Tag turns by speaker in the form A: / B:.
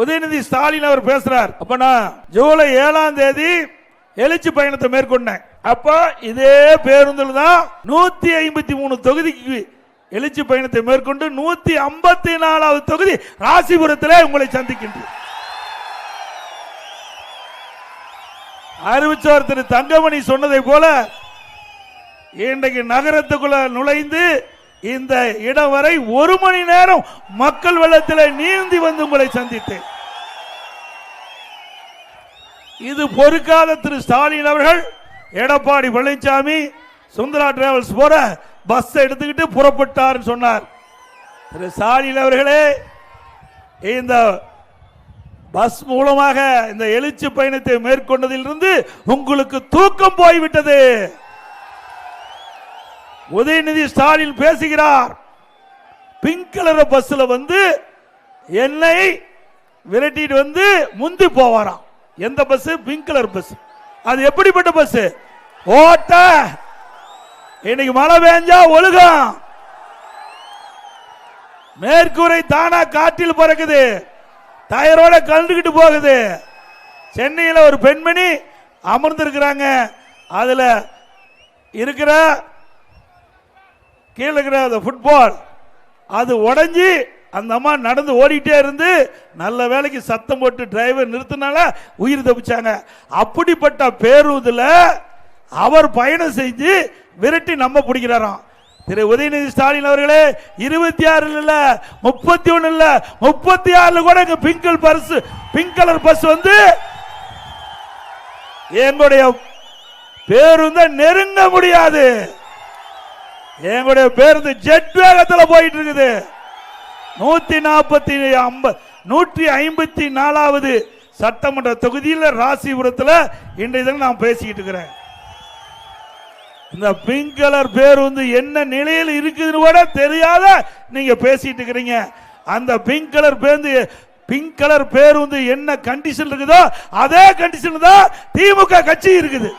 A: உதயநிதி ஸ்டாலின் அவர் பேசுறார். அப்ப நான் ஜூலை ஏழாம் தேதி எழுச்சி பயணத்தை மேற்கொண்டேன். அப்ப இதே பேருந்தில் தான் நூத்தி ஐம்பத்தி மூணு தொகுதிக்கு எழுச்சி பயணத்தை மேற்கொண்டு நூத்தி ஐம்பத்தி நாலாவது தொகுதி ராசிபுரத்தில் உங்களை சந்திக்கின்றேன். அறிவிச்சவர் திரு தங்கமணி சொன்னதை போல இன்றைக்கு நகரத்துக்குள்ள நுழைந்து இந்த இடம் வரை ஒரு மணி நேரம் மக்கள் வெள்ளத்தில் நீந்தி வந்து உங்களை சந்தித்தேன். இது பொறுக்காத திரு ஸ்டாலின் அவர்கள் எடப்பாடி பழனிசாமி சுந்தரா டிராவல்ஸ் போற பஸ் எடுத்துக்கிட்டு புறப்பட்டார் சொன்னார். திரு ஸ்டாலின் அவர்களே இந்த பஸ் மூலமாக இந்த எழுச்சி பயணத்தை மேற்கொண்டதிலிருந்து உங்களுக்கு தூக்கம் போய்விட்டது. உதயநிதி ஸ்டாலின் பேசுகிறார். பிங்க் கலர் பஸ்ல வந்து என்னை விரட்டிட்டு வந்து முந்தி போவாராம். எந்த பஸ் பிங்க் கலர் பஸ் அது எப்படிப்பட்ட பஸ் ஓட்ட. இன்னைக்கு மழை பெஞ்சா ஒழுகும். மேற்கூரை தானா காற்றில் பறக்குது. டயரோட கலந்துக்கிட்டு போகுது. சென்னையில் ஒரு பெண்மணி அமர்ந்திருக்கிறாங்க. அதுல இருக்கிற கீழே இருக்கிற அந்த ஃபுட்பால் அது உடஞ்சி அந்த அம்மா நடந்து ஓடிட்டே இருந்து நல்ல வேலைக்கு சத்தம் போட்டு டிரைவர் நிறுத்தினால உயிர் தப்பிச்சாங்க. அப்படிப்பட்ட பேருந்துல அவர் பயணம் செஞ்சு விரட்டி நம்ம பிடிக்கிறாராம். திரு உதயநிதி ஸ்டாலின் அவர்களே இருபத்தி ஆறு இல்ல முப்பத்தி ஒண்ணு இல்ல முப்பத்தி ஆறுல கூட எங்க பிங்கல் பர்ஸ் பிங்க் கலர் பஸ் வந்து என்னுடைய பேருந்த நெருங்க முடியாது. எங்களுடைய பேருந்து ஜெட் வேகத்தில் போயிட்டு இருக்குது நூத்தி நாற்பத்தி ஐம்பது நூற்றி ஐம்பத்தி நாலாவது சட்டமன்ற தொகுதியில் ராசிபுரத்தில் இன்றைய தினம் நான் பேசிக்கிட்டு இருக்கிறேன். இந்த பிங்க் கலர் பேருந்து என்ன நிலையில் இருக்குதுன்னு கூட தெரியாத நீங்க பேசிட்டு இருக்கிறீங்க. அந்த பிங்க் கலர் பேருந்து பிங்க் கலர் பேருந்து என்ன கண்டிஷன் இருக்குதோ அதே கண்டிஷன் தான் திமுக கட்சி இருக்குது.